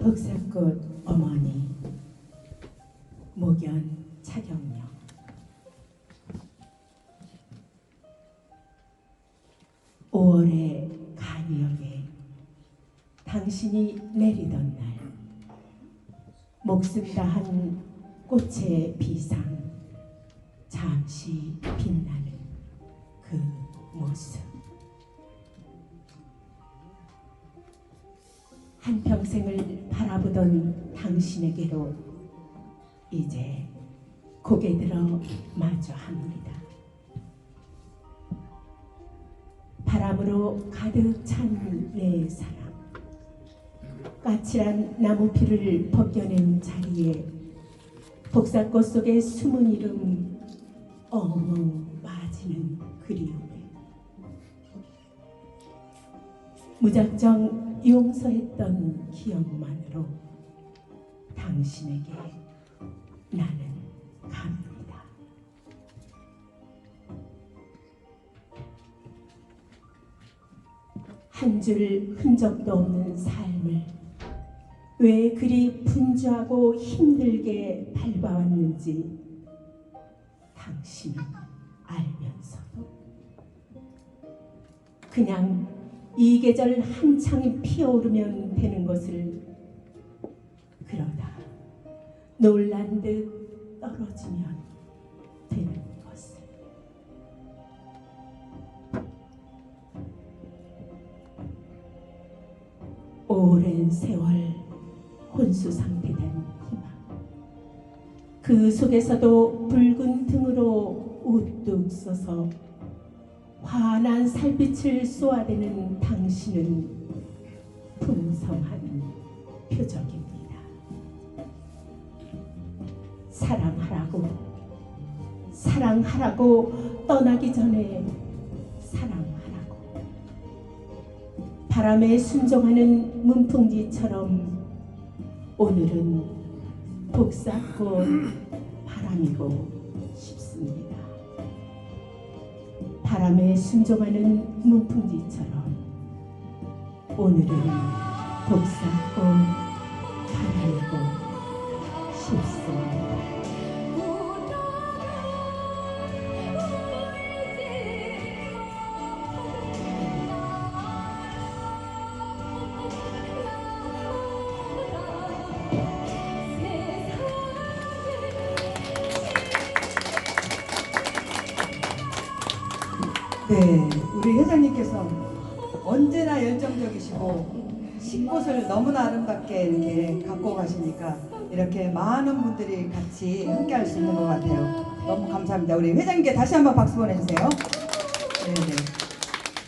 흑사꽃 어머니 목연 차경녀 오월의 간역에 당신이 내리던 날 목숨 다한 꽃의 비상 잠시 빛나는 그 모습 한평생을 바라보던 당신에게로 이제 고개 들어 마주합니다. 바람으로 가득 찬 내 사랑 까칠한 나무피를 벗겨낸 자리에 복사꽃 속의 숨은 이름 어멍 빠지는 그리움에 무작정 용서했던 기억만으로 당신에게 나는 갑니다. 한 줄 흔적도 없는 삶을 왜 그리 분주하고 힘들게 밟아왔는지 당신은 알면서도 그냥 이 계절 한창 피어오르면 되는 것을 그러다 놀란 듯 떨어지면 되는 것을. 오랜 세월 혼수 상태된 희망. 그 속에서도 붉은 등으로 우뚝 서서 환한 살빛을 쏘아대는 당신은 풍성한 표적입니다. 사랑하라고 사랑하라고 떠나기 전에 사랑하라고 바람에 순종하는 문풍지처럼 오늘은 복사꽃 바람이고 싶습니다. 바람에 순종하는 문풍지처럼 오늘은 복사꽃 바람이고 싶습 네, 우리 회장님께서 언제나 열정적이시고 식꽃을 너무나 아름답게 이렇게 갖고 가시니까 이렇게 많은 분들이 같이 함께 할 수 있는 것 같아요. 너무 감사합니다. 우리 회장님께 다시 한번 박수 보내주세요. 네, 네.